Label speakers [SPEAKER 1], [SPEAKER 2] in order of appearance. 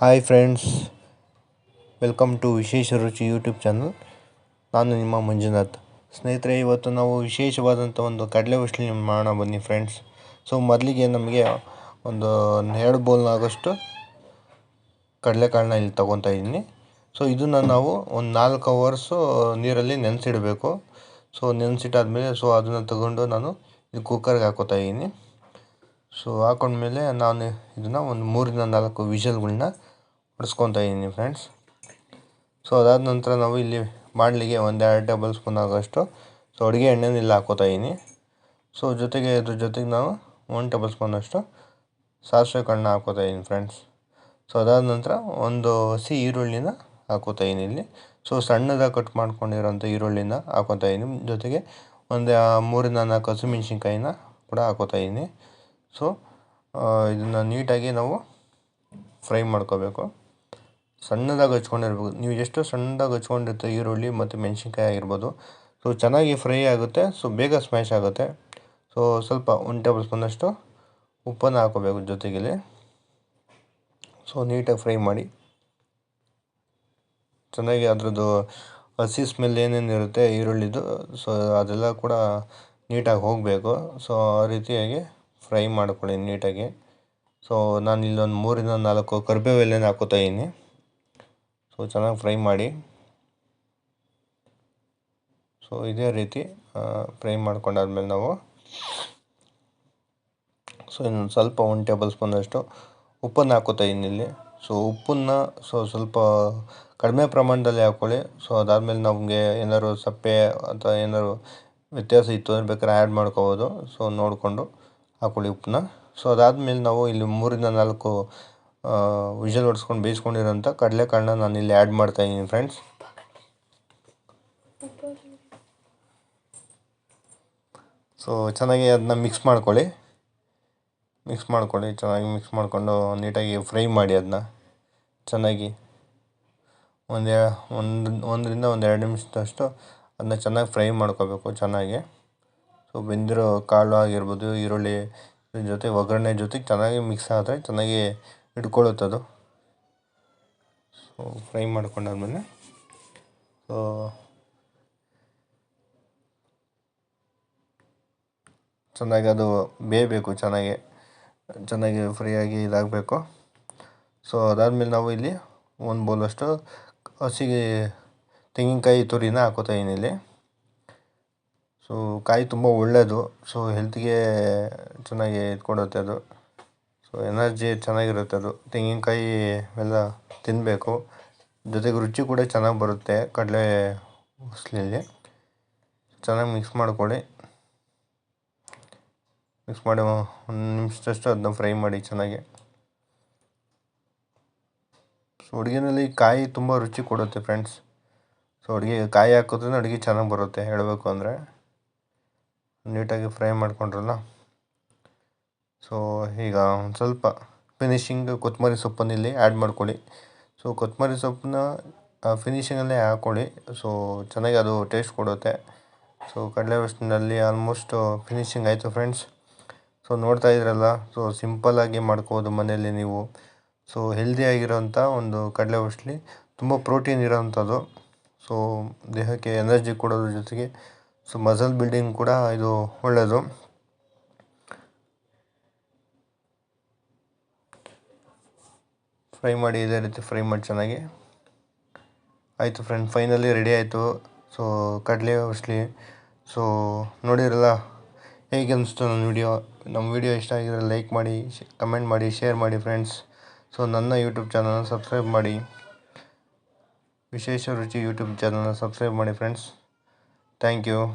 [SPEAKER 1] Hi friends welcome to ವಿಶೇಷ ರುಚಿ YouTube channel ನಾನು ನಿಮ್ಮ ಮಂಜುನಾಥ್. ಸ್ನೇಹಿತರೆ, ಇವತ್ತು ನಾವು ವಿಶೇಷವಾದಂಥ ಒಂದು ಕಡಲೆ ಉಸ್ಲಿ ಮಾಡೋಣ ಬನ್ನಿ ಫ್ರೆಂಡ್ಸ್ ಸೊ ಮೊದಲಿಗೆ ನಮಗೆ ಒಂದು ಎರಡು ಬೌಲ್ನಾಗಷ್ಟು ಕಡಲೆಕಾಳನ್ನ ಇಲ್ಲಿ ತೊಗೊತಾ ಇದ್ದೀನಿ. ಸೊ ಇದನ್ನು ನಾವು ಒಂದು ನಾಲ್ಕು ಅವರ್ಸು ನೀರಲ್ಲಿ ನೆನೆಸಿಡಬೇಕು. ಸೊ ನೆನೆಸಿಟ್ಟಾದ್ಮೇಲೆ ಸೊ ಅದನ್ನು ತಗೊಂಡು ನಾನು ಇಲ್ಲಿ ಕುಕ್ಕರ್ಗೆ ಹಾಕೋತಾ ಇದ್ದೀನಿ. ಸೊ ಹಾಕೊಂಡ್ಮೇಲೆ ನಾನು ಇದನ್ನು ಒಂದು ಮೂರಿಂದ ನಾಲ್ಕು ವಿಷಲ್ಗಳನ್ನ ಹೊಡ್ಸ್ಕೊತಾ ಇದ್ದೀನಿ ಫ್ರೆಂಡ್ಸ್ ಸೊ ಅದಾದ ನಂತರ ನಾವು ಇಲ್ಲಿ ಮಾಡಲಿಗೆ ಒಂದೆರಡು ಟೇಬಲ್ ಸ್ಪೂನ್ ಆಗೋಷ್ಟು ಸೊ ಅಡುಗೆ ಎಣ್ಣೆನ ಇಲ್ಲಿ ಹಾಕೋತಾ ಇದ್ದೀನಿ ಸೊ ಜೊತೆಗೆ ಇದ್ರ ಜೊತೆಗೆ ನಾವು ಒಂದು ಟೇಬಲ್ ಸ್ಪೂನಷ್ಟು ಸಾಸಿವೆ ಕಣ್ಣು ಹಾಕೋತಾ ಇದ್ದೀನಿ ಫ್ರೆಂಡ್ಸ್ ಸೊ ಅದಾದ ನಂತರ ಒಂದು ಹಸಿ ಈರುಳ್ಳಿನ ಹಾಕೋತಾ ಇದ್ದೀನಿ ಇಲ್ಲಿ. ಸೊ ಸಣ್ಣದಾಗಿ ಕಟ್ ಮಾಡ್ಕೊಂಡಿರೋಂಥ ಈರುಳ್ಳಿನ ಹಾಕೋತಾ ಇದ್ದೀನಿ ಜೊತೆಗೆ ಒಂದು ಮೂರಿಂದ ನಾಲ್ಕು ಹಸಿಮೆಣ್ಸಿನ್ಕಾಯಿನ ಕೂಡ ಹಾಕೋತಾ ಇದ್ದೀನಿ ಸೊ ಇದನ್ನು ನೀಟಾಗಿ ನಾವು ಫ್ರೈ ಮಾಡ್ಕೋಬೇಕು. ಸಣ್ಣದಾಗಿ ಹಚ್ಕೊಂಡಿರ್ಬೇಕು. ನೀವು ಎಷ್ಟು ಸಣ್ಣದಾಗಿ ಹಚ್ಕೊಂಡಿರ್ತೀರ ಈರುಳ್ಳಿ ಮತ್ತು ಮೆಣಸಿನ್ಕಾಯಿ ಆಗಿರ್ಬೋದು. ಸೊ ಚೆನ್ನಾಗಿ ಫ್ರೈ ಆಗುತ್ತೆ. ಸೊ ಬೇಗ ಸ್ಮ್ಯಾಶ್ ಆಗುತ್ತೆ. ಸೊ ಸ್ವಲ್ಪ ಒಂದು ಟೇಬಲ್ ಸ್ಪೂನಷ್ಟು ಉಪ್ಪನ್ನು ಹಾಕೋಬೇಕು ಜೊತೆಗೆ ಸೊ ನೀಟಾಗಿ ಫ್ರೈ ಮಾಡಿ. ಚೆನ್ನಾಗಿ ಅದರದ್ದು ಹಸಿ ಸ್ಮೆಲ್ ಏನೇನು ಇರುತ್ತೆ ಈರುಳ್ಳಿದು, ಸೊ, ಅದೆಲ್ಲ ಕೂಡ ನೀಟಾಗಿ ಹೋಗಬೇಕು. ಸೊ ಆ ರೀತಿಯಾಗಿ ಫ್ರೈ ಮಾಡ್ಕೊಳ್ಳಿ ನೀಟಾಗಿ. ಸೊ ನಾನು ಇಲ್ಲೊಂದು ಮೂರಿಂದ ನಾಲ್ಕು ಕರಿಬೇವು ಎಲೆನ ಹಾಕೋತಾ ಇದ್ದೀನಿ ಸೊ ಚೆನ್ನಾಗಿ ಫ್ರೈ ಮಾಡಿ. ಸೊ ಇದೇ ರೀತಿ ಫ್ರೈ ಮಾಡ್ಕೊಂಡಾದ್ಮೇಲೆ ನಾವು ಸೊ, ಇನ್ನೊಂದು ಸ್ವಲ್ಪ ಒಂದು ಟೇಬಲ್ ಸ್ಪೂನಷ್ಟು ಉಪ್ಪನ್ನು ಹಾಕೋತಾ ಇದ್ದೀನಿ ಇಲ್ಲಿ. ಸೊ ಉಪ್ಪನ್ನು ಸೊ, ಸ್ವಲ್ಪ ಕಡಿಮೆ ಪ್ರಮಾಣದಲ್ಲಿ ಹಾಕ್ಕೊಳ್ಳಿ ಸೊ ಅದಾದಮೇಲೆ ನಮಗೆ ಏನಾದ್ರು ಸಪ್ಪೆ ಅಥವಾ ಏನಾದ್ರು ವ್ಯತ್ಯಾಸ ಇತ್ತು ಅಂದರೆ ಬೇಕಾದ್ರೆ ಆ್ಯಡ್ ಮಾಡ್ಕೋಬೋದು. ಸೊ ನೋಡಿಕೊಂಡು. ಹಾಕ್ಕೊಳ್ಳಿ ಉಪ್ಪನ್ನ ಸೊ ಅದಾದಮೇಲೆ ನಾವು ಇಲ್ಲಿ ಮೂರಿಂದ ನಾಲ್ಕು ವಿಷಲ್ ಹೊಡ್ಸ್ಕೊಂಡು ಬೇಯಿಸ್ಕೊಂಡಿರೋಂಥ ಕಡಲೆಕಾಳನ್ನ ನಾನು ಇಲ್ಲಿ ಆ್ಯಡ್ ಮಾಡ್ತಾಯಿದ್ದೀನಿ ಫ್ರೆಂಡ್ಸ್ ಸೊ ಚೆನ್ನಾಗಿ ಅದನ್ನ ಮಿಕ್ಸ್ ಮಾಡ್ಕೊಳ್ಳಿ. ಮಿಕ್ಸ್ ಮಾಡ್ಕೊಳ್ಳಿ, ಚೆನ್ನಾಗಿ ಮಿಕ್ಸ್ ಮಾಡಿಕೊಂಡು ನೀಟಾಗಿ ಫ್ರೈ ಮಾಡಿ ಅದನ್ನ ಚೆನ್ನಾಗಿ ಒಂದು ಒಂದು, ಒಂದರಿಂದ ಒಂದು ಎರಡು ನಿಮಿಷದಷ್ಟು ಅದನ್ನ ಚೆನ್ನಾಗಿ ಫ್ರೈ ಮಾಡ್ಕೋಬೇಕು ಚೆನ್ನಾಗಿ. ಬೆಂದಿರೋ ಕಾಳು ಆಗಿರ್ಬೋದು, ಈರುಳ್ಳಿ ಜೊತೆ, ಒಗ್ಗರಣೆ ಜೊತೆಗೆ ಚೆನ್ನಾಗಿ ಮಿಕ್ಸ್ ಆದರೆ ಚೆನ್ನಾಗಿ ಹಿಡ್ಕೊಳ್ಳುತ್ತೆ ಅದು. ಸೊ ಫ್ರೈ ಮಾಡ್ಕೊಂಡಾದ್ಮೇಲೆ ಸೊ ಚೆನ್ನಾಗಿ ಅದು ಬೇಯಬೇಕು, ಚೆನ್ನಾಗಿ ಚೆನ್ನಾಗಿ ಫ್ರೀಯಾಗಿ ಇದಾಗಬೇಕು. ಸೊ ಅದಾದಮೇಲೆ ನಾವು ಇಲ್ಲಿ ಒಂದು ಬೌಲಷ್ಟು ಹಸಿ ತೆಂಗಿನಕಾಯಿ ತುರಿನ ಹಾಕೋತಾ ಇಲ್ಲಿ. ಸೊ ಕಾಯಿ ತುಂಬ ಒಳ್ಳೆಯದು ಸೊ ಹೆಲ್ತ್ಗೆ ಚೆನ್ನಾಗಿ ಇಟ್ಕೊಡುತ್ತೆ ಅದು. ಸೊ ಎನರ್ಜಿ ಚೆನ್ನಾಗಿರುತ್ತೆ ಅದು. ತೆಂಗಿನಕಾಯಿ ಎಲ್ಲ ತಿನ್ನಬೇಕು ಜೊತೆಗೆ ರುಚಿ ಕೂಡ ಚೆನ್ನಾಗಿ ಬರುತ್ತೆ ಕಡಲೆ ಉಸ್ಲಿಯಲ್ಲಿ. ಚೆನ್ನಾಗಿ ಮಿಕ್ಸ್ ಮಾಡ್ಕೊಳ್ಳಿ. ಮಿಕ್ಸ್ ಮಾಡಿ ಒಂದು ನಿಮಿಷದಷ್ಟು ಅದನ್ನ ಫ್ರೈ ಮಾಡಿ ಚೆನ್ನಾಗಿ. ಸೊ ಅಡುಗೆನಲ್ಲಿ ಕಾಯಿ ತುಂಬ ರುಚಿ ಕೊಡುತ್ತೆ ಫ್ರೆಂಡ್ಸ್ ಸೊ ಅಡುಗೆ ಕಾಯಿ ಹಾಕೋದ್ರಿಂದ ಅಡುಗೆ ಚೆನ್ನಾಗಿ ಬರುತ್ತೆ ಹೇಳಬೇಕು ಅಂದರೆ. ನೀಟಾಗಿ ಫ್ರೈ ಮಾಡಿಕೊಂಡ್ರಲ್ಲ? ಸೊ ಈಗ ಒಂದು ಸ್ವಲ್ಪ ಫಿನಿಶಿಂಗ್ ಕೊತ್ತಂಬರಿ ಸೊಪ್ಪನ್ನು ಇಲ್ಲಿ ಆ್ಯಡ್ ಮಾಡ್ಕೊಳ್ಳಿ. ಸೊ ಕೊತ್ತಂಬರಿ ಸೊಪ್ಪನ್ನ ಫಿನಿಶಿಂಗಲ್ಲೇ ಹಾಕ್ಕೊಳ್ಳಿ ಸೊ ಚೆನ್ನಾಗಿ ಅದು ಟೇಸ್ಟ್ ಕೊಡುತ್ತೆ. ಸೊ ಕಡಲೆ ಬಸ್ನಲ್ಲಿ ಆಲ್ಮೋಸ್ಟ್ ಫಿನಿಶಿಂಗ್ ಆಯಿತು ಫ್ರೆಂಡ್ಸ್ ಸೊ ನೋಡ್ತಾ ಇದ್ರಲ್ಲ? ಸೊ ಸಿಂಪಲ್ಲಾಗಿ ಮಾಡ್ಕೋಬೋದು ಮನೆಯಲ್ಲಿ ನೀವು. ಸೊ ಹೆಲ್ದಿಯಾಗಿರೋಂಥ ಒಂದು ಕಡಲೆ ಉಸ್ಲಿ ತುಂಬ ಪ್ರೋಟೀನ್ ಇರೋವಂಥದ್ದು ಸೊ ದೇಹಕ್ಕೆ ಎನರ್ಜಿ ಕೊಡೋದ್ರ ಜೊತೆಗೆ ಸೊ ಮಸಲ್ ಬಿಲ್ಡಿಂಗ್ ಕೂಡ ಇದು ಒಳ್ಳೆಯದು ಫ್ರೈ ಮಾಡಿ ಇದೇ ರೀತಿ ಫ್ರೈ ಮಾಡಿ ಚೆನ್ನಾಗಿ. ಆಯಿತು ಫ್ರೆಂಡ್ ಫೈನಲಿ ರೆಡಿ ಆಯಿತು. ಸೊ ಕಡಲೆ ಉಸ್ಲಿ ಸೊ ನೋಡಿರಲ್ಲ ಹೇಗೆ ಅನಿಸ್ತು ನನ್ನ ವಿಡಿಯೋ ನಮ್ಮ ವಿಡಿಯೋ ಇಷ್ಟ ಆಗಿದ್ರೆ ಲೈಕ್ ಮಾಡಿ ಕಮೆಂಟ್ ಮಾಡಿ ಶೇರ್ ಮಾಡಿ ಫ್ರೆಂಡ್ಸ್ ಸೊ ನನ್ನ ಯೂಟ್ಯೂಬ್ ಚಾನಲ್ನ ಸಬ್ಸ್ಕ್ರೈಬ್ ಮಾಡಿ. ವಿಶೇಷ ರುಚಿ ಯೂಟ್ಯೂಬ್ ಚಾನಲ್ನ ಸಬ್ಸ್ಕ್ರೈಬ್ ಮಾಡಿ ಫ್ರೆಂಡ್ಸ್ thank you.